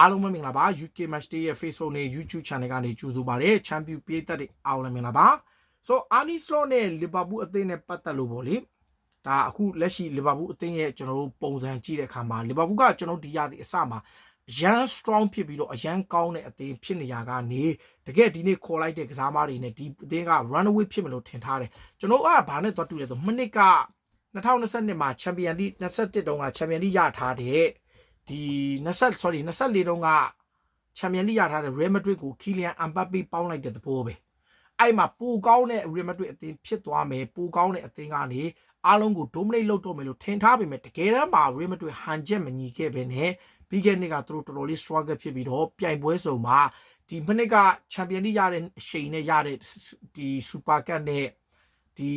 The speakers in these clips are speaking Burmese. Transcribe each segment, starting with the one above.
အားလုံးပဲမင်္ဂလာပါ UK Match Day ရဲ့ Facebook နဲ့ YouTube Channel ကနေကြိုဆိုပါရစေချန်ပီယံပြည်သက်တွေအားလုံးမင်္ဂလာပါဆိုအာနီစလော့နဲ့လီဗာပူးအသင်းနဲ့ပတ်သက်လို့ပေါ့လေဒါအခုလက်ရှိလီဗာပူးအသင်းရဲ့ကျွန်တော်တို့ပုံစံကြည့်တဲ့အခါမှာလီဗာပူးကကျွန်တော်ဒီရသည်အစမှာရန် strong ဖြစ်ပြီးတော့အရန်ကောင်းတဲ့အသင်းဖြစ်နေရကနေတကယ်ဒီနေ့ခေါ်လိုက်တဲ့ကစားမတွေနဲ့ဒီအသင်းက runaway ဖြစ်မလို့ထင်ထားတယ်ကျွန်တော်ကဘာနဲ့သွားတူလဲဆိုမနစ်က2022မှာချန်ပီယံလိ21တုန်းကချန်ပီယံလိရထားတဲ့ ဒီ20 sorry 24တုန်းကချန်ပီယံလိရထားတဲ့ Real Madrid ကို Kylian Mbappe ပေါင်းလိုက်တဲ့သဘောပဲအဲ့မှာပိုကောင်းတဲ့ Real Madrid အသင်းဖြစ်သွားမယ်ပိုကောင်းတဲ့အသင်းကနေအားလုံးကို dominate လုပ်တော့မယ်လို့ထင်ထားပေမဲ့တကယ်တမ်းမှာ Real Madrid ဟန်ချက်မညီခဲ့ပဲနဲ့ပြီးခဲ့တဲ့နှစ်ကသူတို့တော်တော်လေး struggle ဖြစ်ပြီးတော့ပြိုင်ပွဲစုံမှာဒီမနစ်ကချန်ပီယံလိရတဲ့အချိန်နဲ့ရတဲ့ဒီ Super Cup နဲ့ဒီ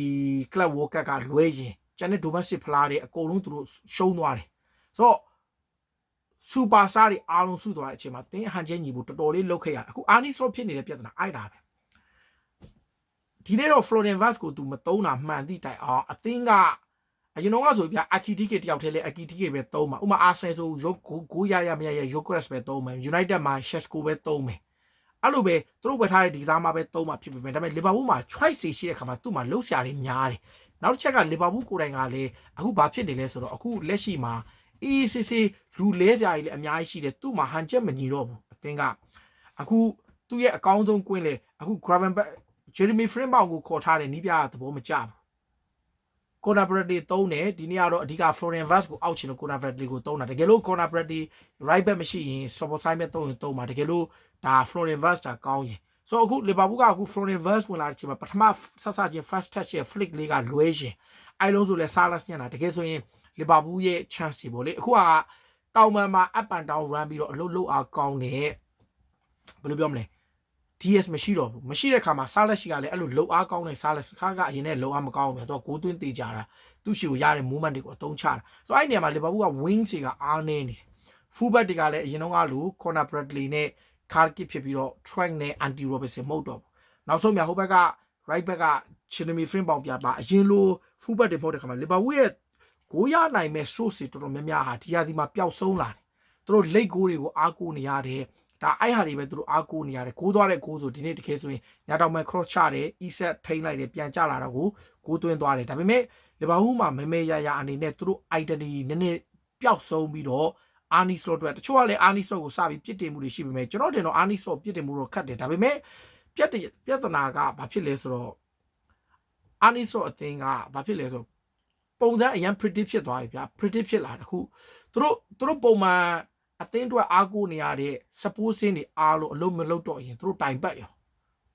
Club World Cup ကလွဲရင်ကျန်တဲ့ domestic ဖလားတွေအကုန်လုံးသူတို့ရှုံးသွားတယ်ဆိုတော့ စူပါစတားတွေအားလုံးစုသွားတဲ့အချိန်မှာတင်းဟန်ချင်းညီဖို့တော်တော်လေးလှုပ်ခဲ့ရတယ်အခုအာနီစလော့ဖြစ်နေတဲ့ပြဿနာအိုက်တာပဲဒီနေ့တော့ Florian Vaz ကိုသူမတုံးတာမှန်သည့်တိုင်အောင်အသင်းကအရင်တော့ကဆိုပြအာကီတီကေတယောက်တည်းလေအာကီတီကေပဲတုံးမှာဥမာအာဆင်ဆိုရုပ်ကိုရရမရရယိုကရက်စ်ပဲတုံးမယ် United မှာ Sheshko ပဲတုံးမယ်အဲ့လိုပဲသူတို့ဝယ်ထားတဲ့ဒီစားမှာပဲတုံးမှာဖြစ်ပေမဲ့ဒါပေမဲ့လီဗာပူးမှာ choice ရှိတဲ့ခါမှာသူ့မှာလှုပ်ရှားတွေများတယ်နောက်တစ်ချက်ကလီဗာပူးကိုယ်တိုင်ကလည်းအခုဘာဖြစ်နေလဲဆိုတော့အခုလက်ရှိမှာ ECC လူလဲကြကြီးလည်းအများကြီးရှိတယ်သူ့မှာဟန်ချက်မညီတော့ဘူးအသင်းကအခုသူ့ရဲ့အကောင်းဆုံးကွင်းလေအခု Gravenberch Jeremy Frimpong ကိုခေါ်ထားတယ်နီးပြသဘောမကျဘူး corner Bradley တုံးတယ်ဒီနေ့ကတော့အဓိက Florian Vaz ကိုအောက်ချင်လို့ corner Bradley ကိုတုံးတာတကယ်လို့ corner Bradley right back မရှိရင် Soboslai ပဲတုံးရင်တုံးပါတကယ်လို့ဒါ Florian Vaz တာကောင်းရင်ဆိုတော့အခု Liverpool ကအခု Florian Vaz ဝင်လာတဲ့အချိန်မှာပထမဆက်စချင်း first touch ရဲ့ flick လေးကလွဲရှင်အဲလုံးဆိုလဲ Salas ညံ့တာတကယ်ဆိုရင် လီဗာပူးရဲ့ chance တွေပေါ့လေအခုကတောင်ပံမှာ up and down run ပြီးတော့အလုပ်လုပ်အားကောင်းတယ်ဘယ်လိုပြောမလဲ DS မရှိတော့ဘူးမရှိတဲ့ခါမှာ Salas ရှိကလည်းအဲ့လိုလုပ်အားကောင်းတဲ့ Salas ခါကအရင်နဲ့လုပ်အားမကောင်းဘူးတော့ဂိုးသွင်းသေးကြတာသူ့ရှိကိုရတဲ့ movement တွေကိုအသုံးချတာဆိုတော့အဲ့နေရာမှာလီဗာပူးက wing တွေကအားနေနေ full back တွေကလည်းအရင်တော့ကလို corner Bradley နဲ့ Karkit ဖြစ်ပြီးတော့ Trent နဲ့ Andy Robertson မဟုတ်တော့ဘူးနောက်ဆုံးမြဟိုဘက်က right back က Chinemi Frame ပေါင်ပြပါအရင်လို full back တွေမဟုတ်တဲ့ခါမှာလီဗာပူးရဲ့ ကိုရနိုင်မဲ့ source တွေတော်တော်များများဟာဒီရာဒီမှာပျောက်ဆုံးလာတယ်သူတို့လိတ်ကိုတွေကိုအားကိုးနေရတယ်ဒါအဲ့ဟာတွေပဲသူတို့အားကိုးနေရတယ်ကိုးသွားတဲ့ကိုးဆိုဒီနေ့တကယ်ဆိုရင်ညတောင်မဲ့ cross ချတယ် e-set ထိန်းလိုက်တယ်ပြန်ကျလာတော့ကိုကိုးသွင်းသွားတယ်ဒါပေမဲ့လီဗာပူးမှာမဲမဲရရအနေနဲ့သူတို့ identity နည်းနည်းပျောက်ဆုံးပြီးတော့အာနီစလော့အတွက်တချို့ကလည်းအာနီစလော့ကိုစပြီးပြစ်တင်မှုတွေရှိပေမဲ့ကျွန်တော်တင်တော့အာနီစလော့ပြစ်တင်မှုတော့ခတ်တယ်ဒါပေမဲ့ပြက်ပြဿနာကဘာဖြစ်လဲဆိုတော့အာနီစလော့အသင်းကဘာဖြစ်လဲဆိုတော့ ပုံစံအရင် predict ဖြစ်သွားပြီဗျာ predict ဖြစ်လာတခုသူတို့သူတို့ပုံမှန်အသင်းအတွက်အားကိုးနေရတဲ့ supporting တွေအားလို့အလုံးမလုံးတော့ရင်သူတို့တိုင်ပတ်ရော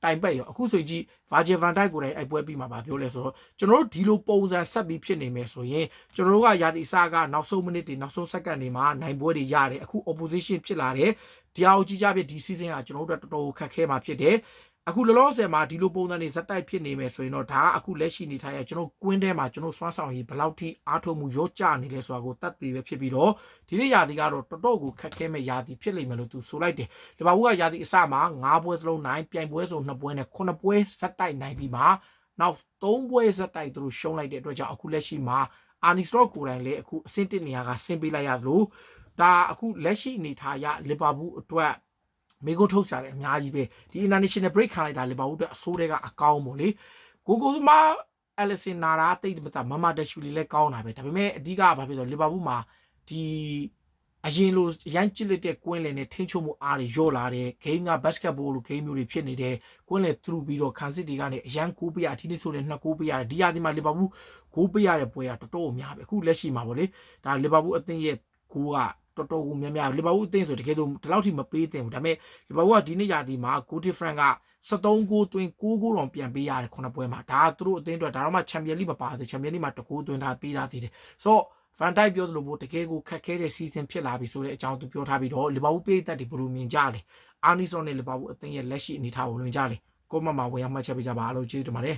တိုင်ပတ်ရောအခုဆိုကြည့် Virgil van Dijk ကိုလည်းအဲ့ပွဲပြီးမှာဗာပြောလဲဆိုတော့ကျွန်တော်တို့ဒီလိုပုံစံဆက်ပြီးဖြစ်နေမယ်ဆိုရင်ကျွန်တော်တို့ကရာသီအစကနောက်ဆုံးမိနစ်တွေနောက်ဆုံးစက္ကန့်တွေမှာနိုင်ပွဲတွေရတယ်အခု opposition ဖြစ်လာတယ်ဒီအောင်ကြည့်ကြပြဒီ season ကကျွန်တော်တို့တော်တော်ခက်ခဲမှာဖြစ်တယ် အခုလောလောဆယ်မှာဒီလိုပုံစံတွေဇက်တိုက်ဖြစ်နေမယ်ဆိုရင်တော့ဒါကအခုလက်ရှိနေထိုင်ရကျွန်တော်ကွင်းထဲမှာကျွန်တော်စွမ်းဆောင်ရည်ဘယ်လောက်ထိအားထုတ်မှုရောကြနေလဲဆိုတာကိုတတ်သိပဲဖြစ်ပြီးတော့ဒီနေ့ရာသီကတော့တော်တော်ကိုခက်ခဲမဲ့ရာသီဖြစ်လိမ့်မယ်လို့သူဆိုလိုက်တယ်ဒီဘာဘူးကရာသီအစမှာ9ပွဲစလုံးနိုင်ပြိုင်ပွဲစုံ2ပွဲနဲ့9ပွဲဇက်တိုက်နိုင်ပြီးမှနောက်3ပွဲဇက်တိုက်သူတို့ရှုံးလိုက်တဲ့အတွက်ကြောင့်အခုလက်ရှိမှာအာနီစတော့ကိုယ်တိုင်လည်းအခုအဆင့်1နေရာကဆင်းပေးလိုက်ရသလိုဒါအခုလက်ရှိအနေထားရလီဗာပူးအတွက် မေကိုထုတ်စားတယ်အများကြီးပဲဒီ international break ခံလိုက်တာလီဗာပူးအတွက်အဆိုးတွေကအကောင်းပေါ့လေကိုကိုမအလီဆင်နာရာတိတ်မတာမမတက်ရှူလီလည်းကောင်းတာပဲဒါပေမဲ့အဓိကကဘာဖြစ်ဆိုလီဗာပူးမှာဒီအရင်လိုရမ်းကြစ်လက်တဲ့ကွင်းလယ်နဲ့ထင်းချုံမှုအားတွေရော့လာတယ်ဂိမ်းကဘတ်စကတ်ဘောလိုဂိမ်းမျိုးတွေဖြစ်နေတယ်ကွင်းလယ်သရူပြီးတော့ခန်စစ်တီကနေအရန်ကိုးပေးရအထိနေ့ဆိုလည်းနှစ်ကိုးပေးရတယ်ဒီရာဒီမှာလီဗာပူးဂိုးပေးရတဲ့ပွဲကတော်တော်များပဲအခုလက်ရှိမှာပေါ့လေဒါလီဗာပူးအသင်းရဲ့ဂိုးက တော်တော်ကိုများများလီဗာပူးအသင်းဆိုတကယ်တော့ဒီလောက်ထိမပေးသင့်ဘူးဒါပေမဲ့လီဗာပူးကဒီနေ့ရာသီမှာဂိုးဒီဖရန့်က73ဂိုးသွင်း6ဂိုးတောင်ပြန်ပေးရတယ်ခုနှစ်ပွဲမှာဒါသူတို့အသင်းအတွက်ဒါတော့မှချန်ပီယံလိမပါသေးချန်ပီယံလိမှာတကူသွင်းထားပေးထားသေးတယ်ဆိုတော့ဖန်တိုက်ပြောသလိုမျိုးတကယ်ကိုခက်ခဲတဲ့စီဇန်ဖြစ်လာပြီဆိုတဲ့အကြောင်းသူပြောထားပြီးတော့လီဗာပူးပေးသက်တွေဘယ်လိုမြင်ကြလဲအာနီဆိုနဲ့လီဗာပူးအသင်းရဲ့လက်ရှိအနေအထားကိုမြင်ကြလဲကိုမမဝယ်ရမှတ်ချက်ပေးကြပါအားလုံးကျေးဇူးတင်ပါတယ်